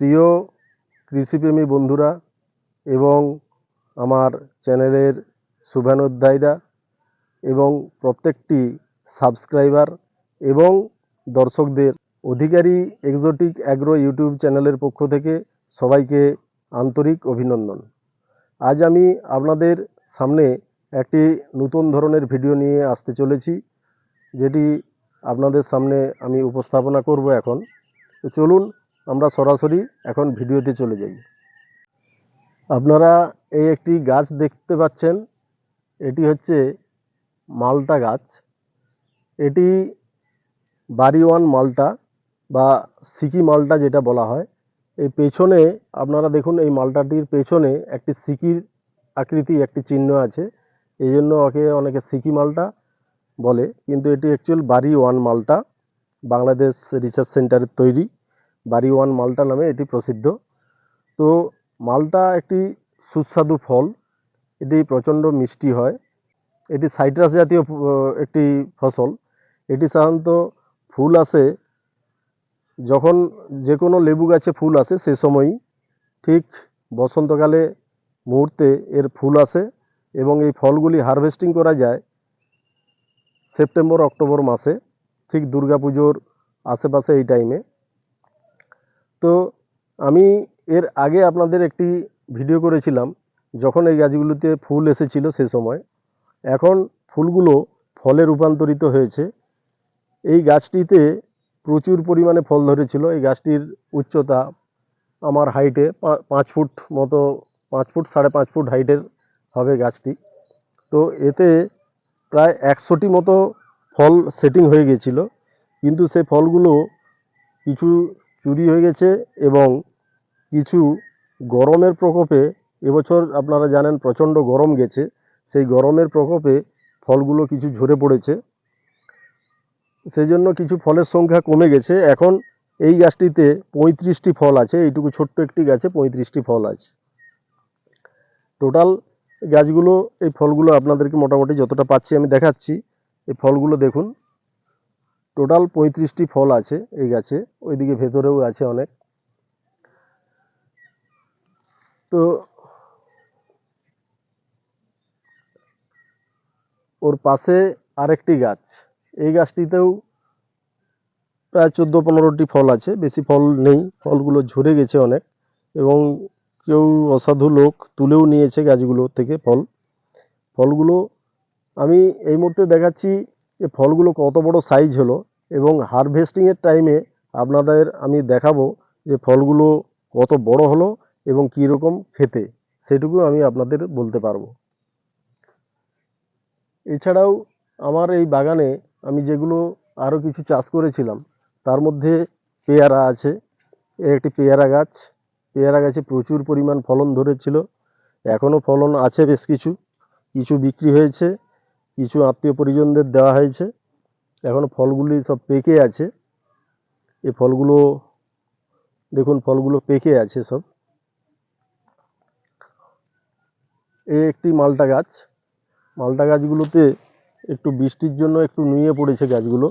প্রিয় কৃষিপ্রেমী বন্ধুরা এবং আমার চ্যানেলের শুভানুধ্যায়ীরা এবং প্রত্যেকটি সাবস্ক্রাইবার এবং দর্শকদের অধিকারী এক্সোটিক অ্যাগ্রো ইউটিউব চ্যানেলের পক্ষ থেকে সবাইকে আন্তরিক অভিনন্দন। আজ আমি আপনাদের সামনে একটি নতুন ধরনের ভিডিও নিয়ে আসতে চলেছি, যেটি আপনাদের সামনে আমি উপস্থাপনা করব এখন। তো চলুন আমরা সরাসরি এখন ভিডিওতে চলে যাই। আপনারা এই একটি গাছ দেখতে পাচ্ছেন, এটি হচ্ছে মালটা গাছ। এটি বাড়ি ওয়ান মালটা বা সিকি মালটা যেটা বলা হয়। এই পেছনে আপনারা দেখুন, এই মালটাটির পেছনে একটি সিকির আকৃতি, একটি চিহ্ন আছে। এই জন্য ওকে অনেকে সিকি মালটা বলে, কিন্তু এটি অ্যাকচুয়াল বাড়ি ওয়ান মালটা, বাংলাদেশ রিসার্চ সেন্টারের তৈরি। বাড়ি ওয়ান মালটা নামে এটি প্রসিদ্ধ। তো মালটা একটি সুস্বাদু ফল। এটি প্রচণ্ড মিষ্টি হয়। এটি সাইট্রাস জাতীয় একটি ফসল। এটি সাধারণত ফুল আসে, যখন যে কোনো লেবু গাছে ফুল আসে সে সময়ই। ঠিক বসন্তকালে মুহূর্তে এর ফুল আসে এবং এই ফলগুলি হারভেস্টিং করা যায় সেপ্টেম্বর অক্টোবর মাসে। ঠিক দুর্গাপুজোর আশেপাশে এই টাইমে। তো আমি এর আগে আপনাদের একটি ভিডিও করেছিলাম, যখন এই গাছগুলোতে ফুল এসেছিল সে সময়। এখন ফুলগুলো ফলে রূপান্তরিত হয়েছে। এই গাছটিতে প্রচুর পরিমাণে ফল ধরেছিল। এই গাছটির উচ্চতা আমার হাইটে পাঁচ ফুট মতো, পাঁচ ফুট, সাড়ে পাঁচ ফুট হাইটের হবে গাছটি। তো এতে প্রায় একশোটি মতো ফল সেটিং হয়ে গেছিল। কিন্তু সে ফলগুলো কিছু চুরি হয়ে গেছে এবং কিছু গরমের প্রকোপে এবছর আপনারা জানেন প্রচণ্ড গরম গেছে, সেই গরমের প্রকোপে ফলগুলো কিছু ঝরে পড়েছে। সেই জন্য কিছু ফলের সংখ্যা কমে গেছে। এখন এই গাছটিতে পঁয়ত্রিশটি ফল আছে, এইটুকু ছোট্ট একটি গাছে পঁয়ত্রিশটি ফল আছে। টোটাল গাছগুলো, এই ফলগুলো আপনাদেরকে মোটামুটি যতটা পাচ্ছি আমি দেখাচ্ছি। এই ফলগুলো দেখুন। টোটাল পঁয়ত্রিশটি ফল আছে এই গাছে, ওইদিকে ভেতরেও আছে অনেক। তো ওর পাশে আরেকটি গাছ, এই গাছটিতেও প্রায় চোদ্দ পনেরোটি ফল আছে, বেশি ফল নেই, ফলগুলো ঝরে গেছে অনেক এবং কেউ অসাধু লোক তুলেও নিয়েছে গাছগুলো থেকে ফল। ফলগুলো আমি এই মুহূর্তে দেখাচ্ছি যে ফলগুলো কত বড় সাইজ হলো এবং হারভেস্টিংয়ের টাইমে আপনাদের আমি দেখাবো যে ফলগুলো কত বড় হলো এবং রকম খেতে সেটুকু আমি আপনাদের বলতে পারব। এছাড়াও আমার এই বাগানে আমি যেগুলো আরও কিছু চাষ করেছিলাম, তার মধ্যে পেয়ারা আছে, এর একটি পেয়ারা গাছ, পেয়ারা গাছে প্রচুর পরিমাণ ফলন ধরেছিল, এখনও ফলন আছে বেশ কিছু কিছু বিক্রি হয়েছে কিছু আত্মীয় পরিজনদের দেওয়া হয়েছে। এখন ফলগুলি সব পেকে আছে। এই ফলগুলো, দেখুন, ফলগুলো পেকে আছে সব। এই একটি মালটা গাছ। মালটা গাছগুলোতে একটু বৃষ্টির জন্য একটু নুয়ে পড়েছে গাছগুলো।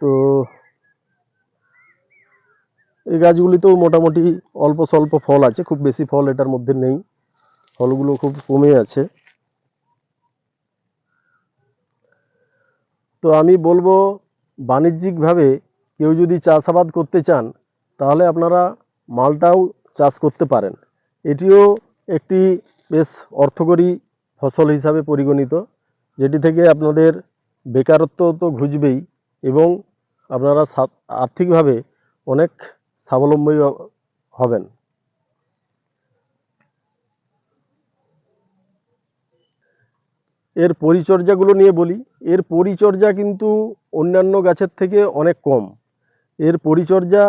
তো এই গাছগুলিতেও মোটামুটি অল্প স্বল্প ফল আছে। খুব বেশি ফল এটার মধ্যে নেই। ফলগুলো খুব কমে আছে। তো আমি বলব, বাণিজ্যিকভাবে কেউ যদি চাষাবাদ করতে চান, তাহলে আপনারা মালটাও চাষ করতে পারেন। এটিও একটি বেশ অর্থকরী ফসল হিসাবে পরিগণিত, যেটি থেকে আপনাদের বেকারত্ব তো ঘুচবেই এবং আপনারা আর্থিকভাবে অনেক স্বাবলম্বী হবেন। এর পরিচর্যাগুলো নিয়ে বলি। এর পরিচর্যা কিন্তু অন্যান্য গাছের থেকে অনেক কম। এর পরিচর্যা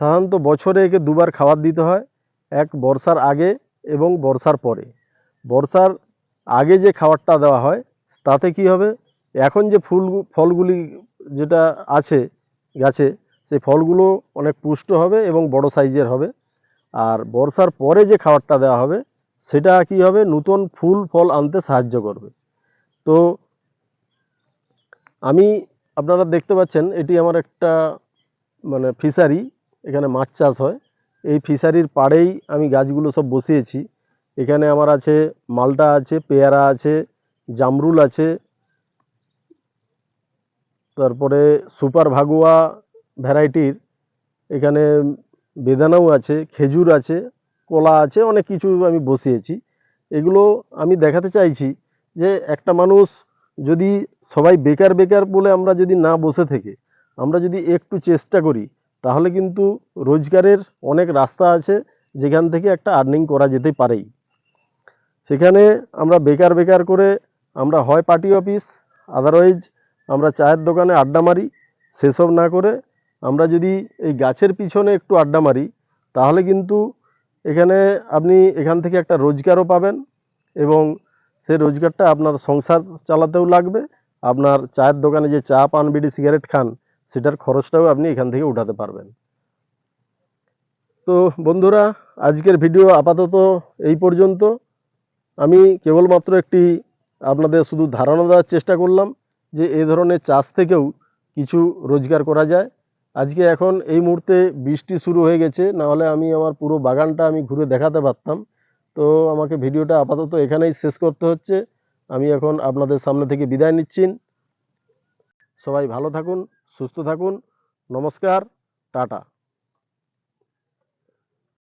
সাধারণত বছরে একে দুবার খাবার দিতে হয়, এক বর্ষার আগে এবং বর্ষার পরে। বর্ষার আগে যে খাবারটা দেওয়া হয়, তাতে কি হবে? এখন যে ফুল, ফলগুলি যেটা আছে গাছে সেই ফলগুলো অনেক পুষ্ট হবে এবং বড় সাইজের হবে। আর বর্ষার পরে যে খাবারটা দেওয়া হবে, সেটা কি হবে? নতুন ফুল, ফল আনতে সাহায্য করবে। তো আমি আপনারা দেখতে পাচ্ছেন, এটি আমার একটা মানে ফিশারি এখানে মাছ চাষ হয়। এই ফিশারির পাড়েই আমি গাছগুলো সব বসিয়েছি। এখানে আমার আছে মালটা আছে, পেয়ারা আছে, জামরুল আছে, তারপরে সুপার ভাগুয়া ভ্যারাইটির, এখানে বেদানাও আছে, খেজুর আছে, কলা আছে, অনেক কিছু আমি বসিয়েছি। এগুলো আমি দেখাতে চাইছি যে একটা মানুষ যদি সবাই বেকার বেকার বলে আমরা যদি না বসে থেকে, আমরা যদি একটু চেষ্টা করি, তাহলে কিন্তু রোজগারের অনেক রাস্তা আছে যেখান থেকে একটা আর্নিং করা যেতে পারেই। সেখানে আমরা বেকার বেকার করে আমরা হয় পার্টি অফিস আদারওয়াইজ আমরা চায়ের দোকানে আড্ডা মারি, সেসব না করে আমরা যদি এই গাছের পিছনে একটু আড্ডা মারি, তাহলে কিন্তু এখানে আপনি এখান থেকে একটা রোজগারও পাবেন এবং সেই রোজগারটা আপনার সংসার চালাতেও লাগবে। আপনার চায়ের দোকানে যে চা পান, বিড়ি, সিগারেট খান, সেটার খরচটাও আপনি এখান থেকে উঠাতে পারবেন। তো বন্ধুরা, আজকের ভিডিও আপাতত এই পর্যন্ত। আমি কেবলমাত্র একটি আপনাদের শুধু ধারণা দেওয়ার চেষ্টা করলাম যে এই ধরনের চাষ থেকেও কিছু রোজগার করা যায়। আজকে এখন এই মুহূর্তে বৃষ্টি শুরু হয়ে গেছে, নাহলে আমি আমার পুরো বাগানটা আমি ঘুরে দেখাতে পারতাম। তো আমাকে ভিডিওটা আপাতত এখানেই শেষ করতে হচ্ছে। আমি এখন আপনাদের সামনে থেকে বিদায় নিচ্ছি। সবাই ভালো থাকুন, সুস্থ থাকুন। নমস্কার, টাটা।